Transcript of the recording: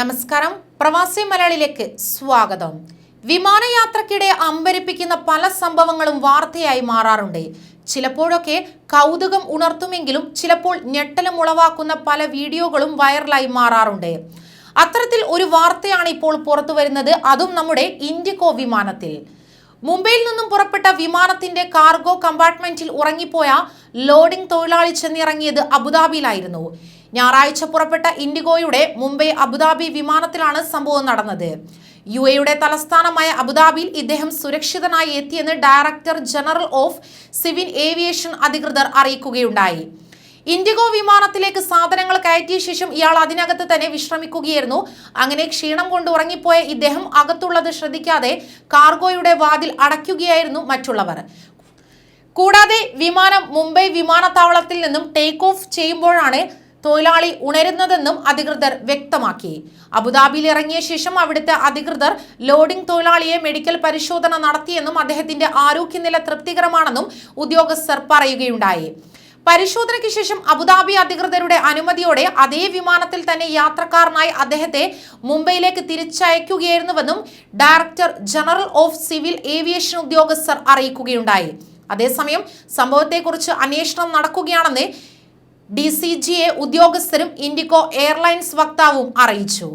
നമസ്കാരം. പ്രവാസി മലയാളിയിലേക്ക് സ്വാഗതം. വിമാനയാത്രക്കിടെ അമ്പരിപ്പിക്കുന്ന പല സംഭവങ്ങളും വാർത്തയായി മാറാറുണ്ട്. ചിലപ്പോഴൊക്കെ കൗതുകം ഉണർത്തുമെങ്കിലും ചിലപ്പോൾ ഞെട്ടലും ഉളവാക്കുന്ന പല വീഡിയോകളും വൈറലായി മാറാറുണ്ട്. അത്തരത്തിൽ ഒരു വാർത്തയാണ് ഇപ്പോൾ പുറത്തു വരുന്നത്. അതും നമ്മുടെ ഇൻഡിഗോ വിമാനത്തിൽ. മുംബൈയിൽ നിന്നും പുറപ്പെട്ട വിമാനത്തിന്റെ കാർഗോ കമ്പാർട്ട്മെന്റിൽ ഉറങ്ങിപ്പോയ ലോഡിംഗ് തൊഴിലാളി ചെന്നിറങ്ങിയത് അബുദാബിയിലായിരുന്നു. ഞായറാഴ്ച പുറപ്പെട്ട ഇൻഡിഗോയുടെ മുംബൈ അബുദാബി വിമാനത്തിലാണ് സംഭവം നടന്നത്. യു എയുടെ തലസ്ഥാനമായ അബുദാബിയിൽ ഇദ്ദേഹം സുരക്ഷിതനായി എത്തിയെന്ന് director general of civil aviation അധികൃതർ അറിയിക്കുകയുണ്ടായി. ഇൻഡിഗോ വിമാനത്തിലേക്ക് സാധനങ്ങൾ കയറ്റിയ ശേഷം ഇയാൾ അതിനകത്ത് തന്നെ വിശ്രമിക്കുകയായിരുന്നു. അങ്ങനെ ക്ഷീണം കൊണ്ട് ഉറങ്ങിപ്പോയ ഇദ്ദേഹം അകത്തുള്ളത് ശ്രദ്ധിക്കാതെ കാർഗോയുടെ വാതിൽ അടയ്ക്കുകയായിരുന്നു മറ്റുള്ളവർ. കൂടാതെ വിമാനം മുംബൈ വിമാനത്താവളത്തിൽ നിന്നും ടേക്ക് ഓഫ് ചെയ്യുമ്പോഴാണ് തൊഴിലാളി ഉണരുന്നതെന്നും അധികൃതർ വ്യക്തമാക്കി. അബുദാബിയിൽ ഇറങ്ങിയ ശേഷം അവിടുത്തെ അധികൃതർ ലോഡിംഗ് തൊഴിലാളിയെ മെഡിക്കൽ പരിശോധന നടത്തിയെന്നും അദ്ദേഹത്തിന്റെ ആരോഗ്യനില തൃപ്തികരമാണെന്നും ഉദ്യോഗസ്ഥർ പറയുകയുണ്ടായി. പരിശോധനയ്ക്ക് ശേഷം അബുദാബി അധികൃതരുടെ അനുമതിയോടെ അതേ വിമാനത്തിൽ തന്നെ യാത്രക്കാരനായി അദ്ദേഹത്തെ മുംബൈയിലേക്ക് തിരിച്ചയക്കുകയായിരുന്നുവെന്നും director general of civil aviation ഉദ്യോഗസ്ഥർ അറിയിക്കുകയുണ്ടായി. അതേസമയം സംഭവത്തെക്കുറിച്ച് അന്വേഷണം നടക്കുകയാണെന്ന് ഡി സി ജി എ ഉദ്യോഗസ്ഥരും ഇൻഡിഗോ എയർലൈൻസ് വക്താവും അറിയിച്ചു.